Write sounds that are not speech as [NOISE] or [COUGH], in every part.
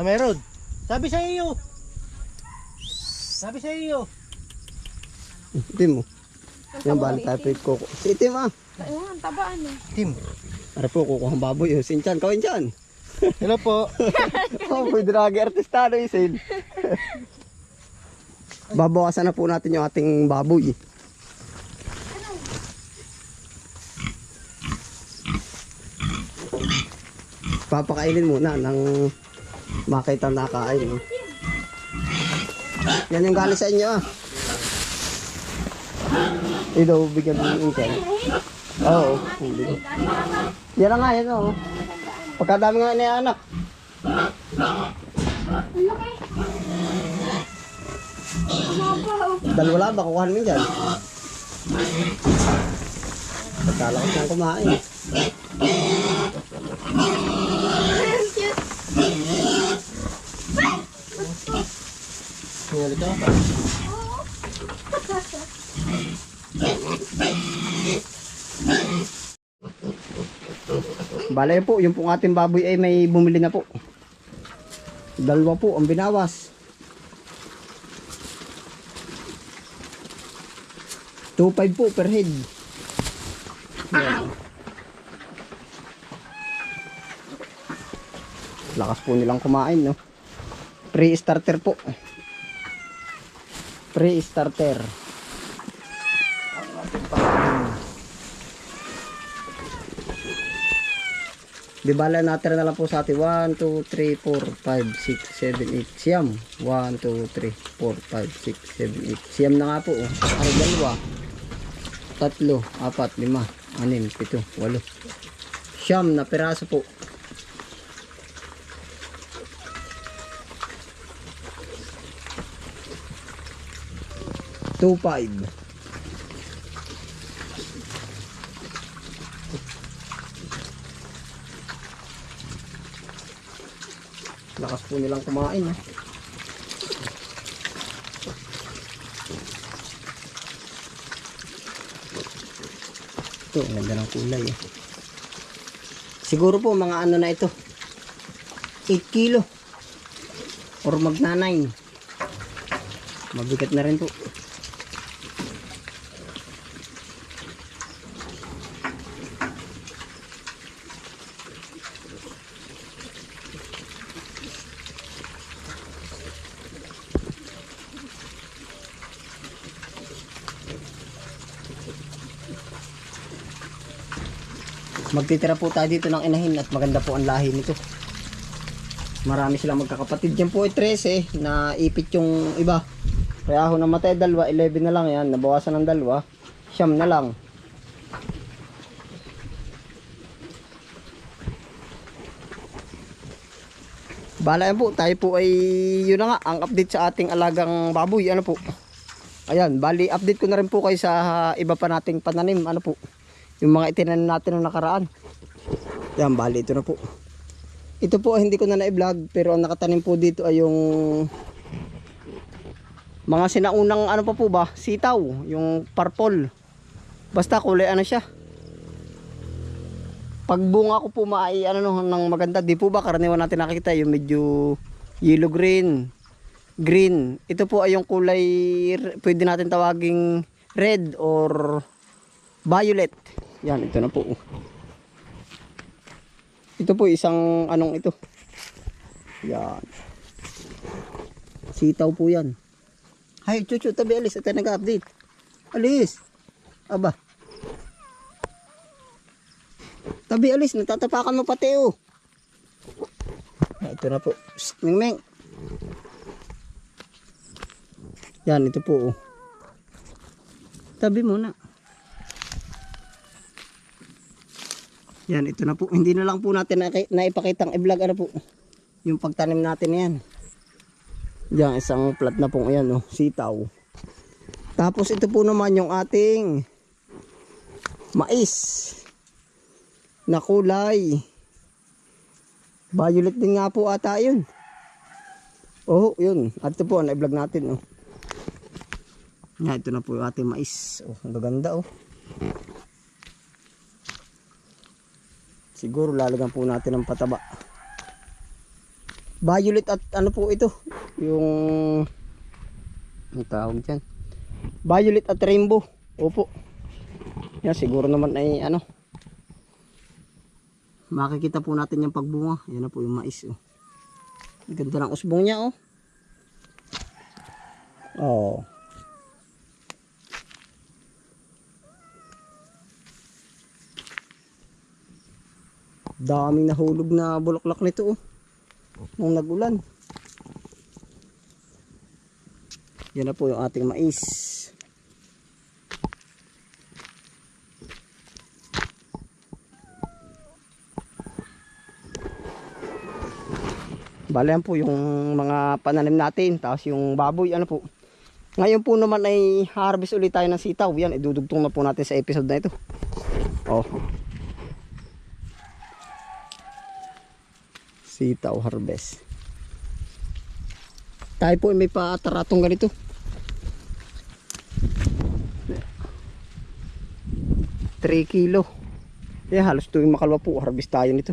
Ah, meron. Sabi sa iyo. Sabi sa iyo. Itim mo. Yan balik tayo koko. Si itim ah. Oo, ang taba ano. Tim. Para po kukuha ang baboy. Oh. Sinchan, kawin dyan. Hello po. [LAUGHS] oh, pwede na artistado isin. [LAUGHS] Babawasan na po natin yung ating baboy. Papakainin muna ng makita nakain. No? Yan yung galing sa inyo ah. Ito, bigyan mo yung ikan. Oo, bigyan. Yan na nga, yan oh. Pagkadami nga ni anak. Dalawa lang ba kukuha mo dyan? Pagkalakas ng kumain. Ngayon ito. Bala yun po, yung pong ating baboy ay may bumili na po. Dalawa po ang binawas. 2.5 po per head. Yan. Lakas po nilang kumain, no? Pre-starter po. Pre-starter. Di bala natin na lang po sa atin. 1, 2, 3, 4, 5, 6, 7, 8. Siyam. 1, 2, 3, 4, 5, 6, 7, 8. Siyam na nga po. Oh. Ano dalawa? Tatlo, apat, lima, anim, pito, walo. Siyam na piraso po. Two five. Lakas po nilang kumain. Eh. Ito, ang ganda ng kulay. Eh. Siguro po mga ano na ito. 8 kilo. Or magna 9. Mabigat na rin po. Magtitira po tayo dito ng inahin at maganda po ang lahi nito. Marami silang magkakapatid. Yan po ay 13 na ipit yung iba. Kaya ako namatay dalawa, 11 na lang yan. Nabawasan ng dalawa. Siyam na lang. Bala yan po, tayo po ay yun na nga, ang update sa ating alagang baboy. Ano po? Ayan, bali update ko na rin po kayo sa iba pa nating pananim. Ano po? Yung mga itinanim natin ng nakaraan. Yan, bali ito na po. Ito po hindi ko na na-vlog pero ang nakatanim po dito ay yung mga sinaunang ano pa po ba? Sitaw, yung purple. Basta kulay ano siya. Pag bunga ko po maai ano no, ng maganda, di po ba karaniwan natin nakikita yung medyo yellow green, green. Ito po ay yung kulay pwede natin tawaging red or violet. Yan, ito na po. Ito po isang anong ito. Yan. Sitaw po yan. Hay, chuchu, tabi alis. Ito nag-update. Alis. Aba. Tabi alis. Natatapakan mo pati oh. Ito na po. Psst, Ming Ming. Yan, ito po oh. Tabi muna. Yan, ito na po. Hindi na lang po natin na, naipakitang i-vlog ano po. Yung pagtanim natin yan. Yan, isang plat na pong ayan, oh, sitaw. Tapos ito po naman yung ating mais na kulay. Violet din nga po ata yun. Oh, yun. At ito po, na-vlog natin, oh. Yan, ito na po yung ating mais. Oh, ang gaganda, oh. Siguro lalagyan po natin ng pataba. Violet at ano po ito? Yung ang tawag dyan. Violet at rainbow. Opo. Yan siguro naman ay ano. Makikita po natin yung pagbunga. Yan na po yung mais. Oh. Ganda ng usbong niya oh. Oh. Daming nahulog na bulaklak nito oh. Nung nagulan. Yan na po yung ating mais. Bale yan po yung mga pananim natin. Tapos yung baboy, ano po. Ngayon po naman ay harvest ulit tayo ng sitaw. Yan, idudugtong na po natin sa episode na ito. Oh. Sitaw harvest. Tayo po ay may pataratong ganito. Three kilo. Eh, halos tuwing makalwa po, harvest tayo nito.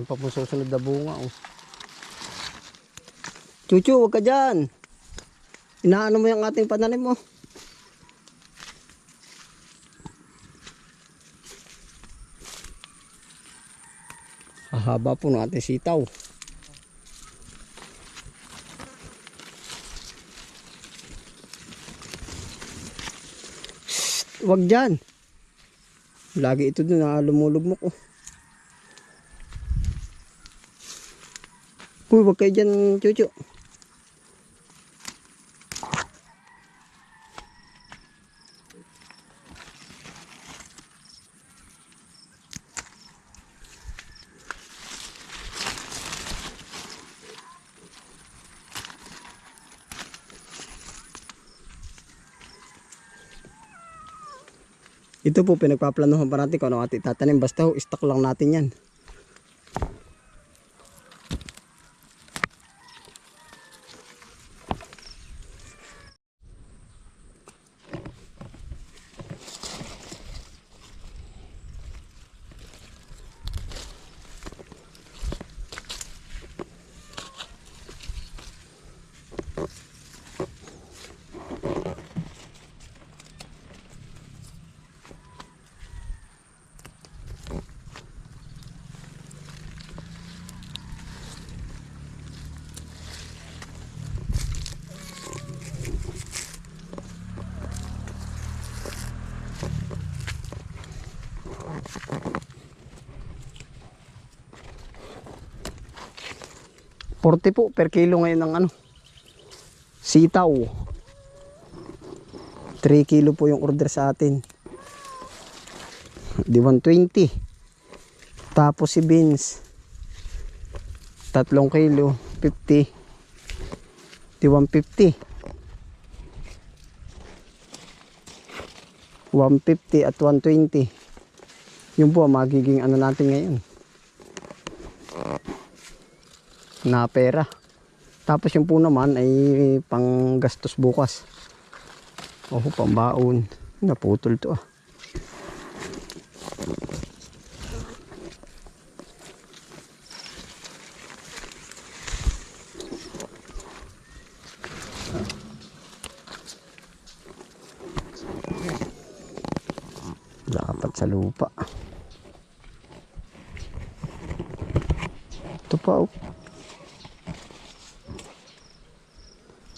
Saan pa po susunod na bunga oh. Chuchu, huwag ka dyan. Inaano mo yung ating pananim mo. Hahaba po ng ating sitaw. Shhh, Huwag dyan. Lagi ito na lumulugmok oh. Uy, wag kayo dyan, chuchu. Ito po, pinagpaplanuhan pa natin kung ano ating tatanim. Basta ho, stock lang natin yan. Forty po per kilo ngayon ng ano. Sitaw. 3 kilo po yung order sa atin. Di 120. Tapos si beans. 3 kilo. 50. Di 150. 150 at 120. Yun po magiging ano natin ngayon. Na pera. Tapos yung po naman ay pang gastos bukas. Oh, pambaon. Naputol to ah.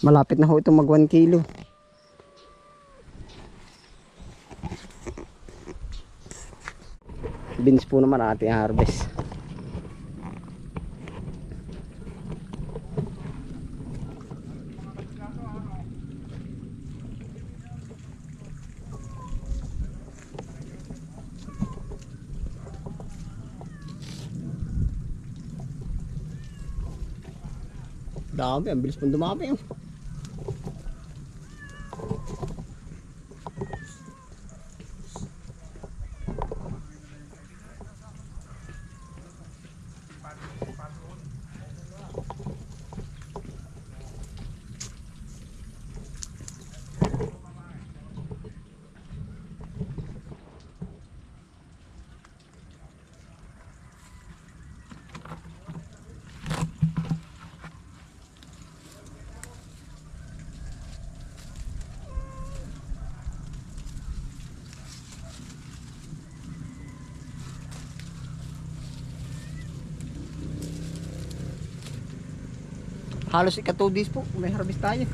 malapit na ho ito mag 1 kilo beans po naman ating harvest dami ang bilis pong dumami oh. Halos ika 2 days po, may harvest tayo.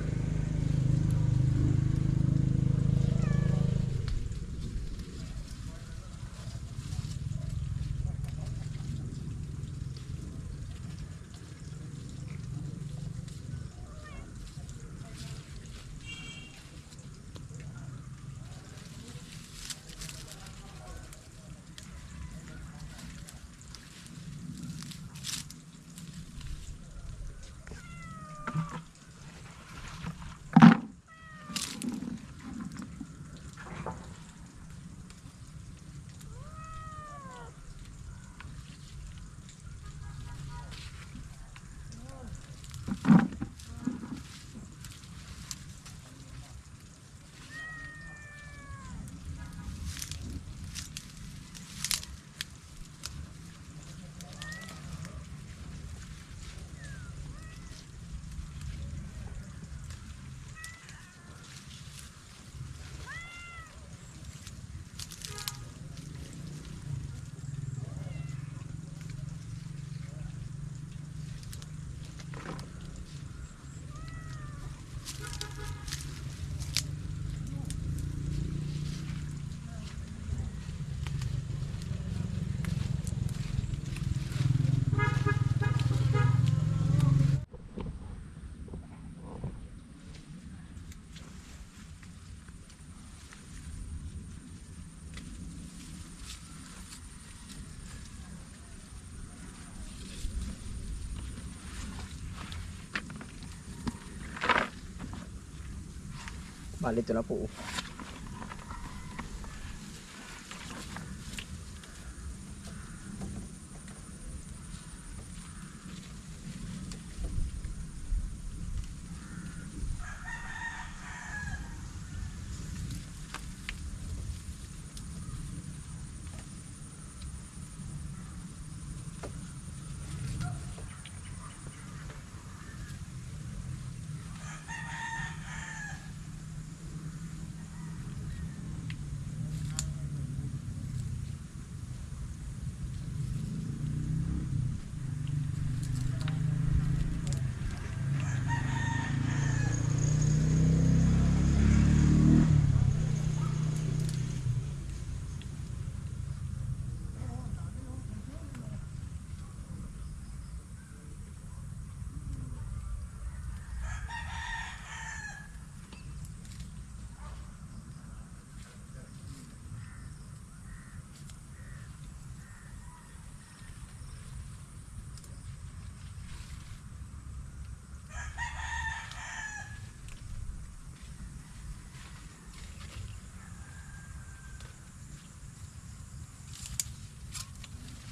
Bali ito na po.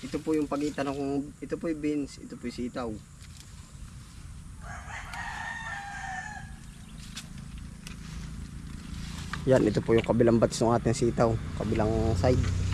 Ito po yung pagitan ng ito po yung beans, ito po yung sitaw. Yan, ito po yung kabilang batch ng ating sitaw, kabilang side.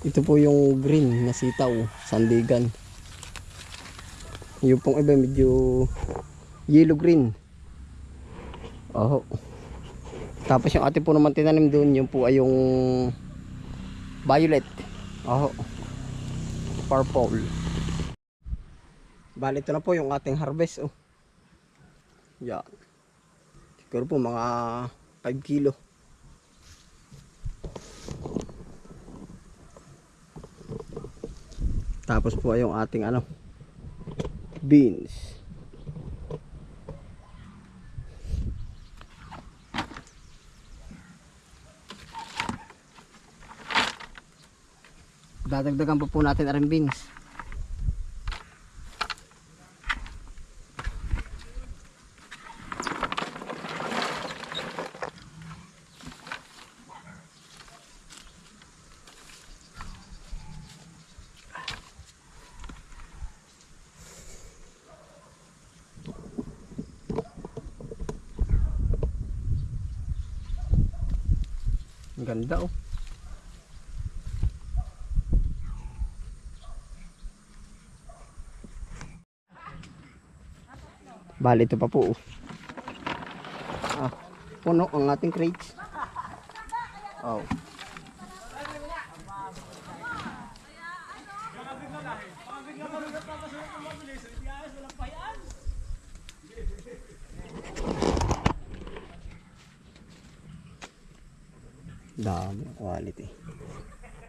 Ito po yung green na sitaw, sandigan. Yung pong iba medyo yellow green. Oh. Tapos yung ating po naman tinanim doon, yung po ay yung violet. Oh. Purple. Bali ito na po yung ating harvest. Oh. Yan. Siguro po mga 5 kilo. Tapos po yung ating ano beans. Dadagdagan pa po natin ang beans. Ang ganda oh. Bali ito pa po. oh. Ah, puno ang ating crates. Oh.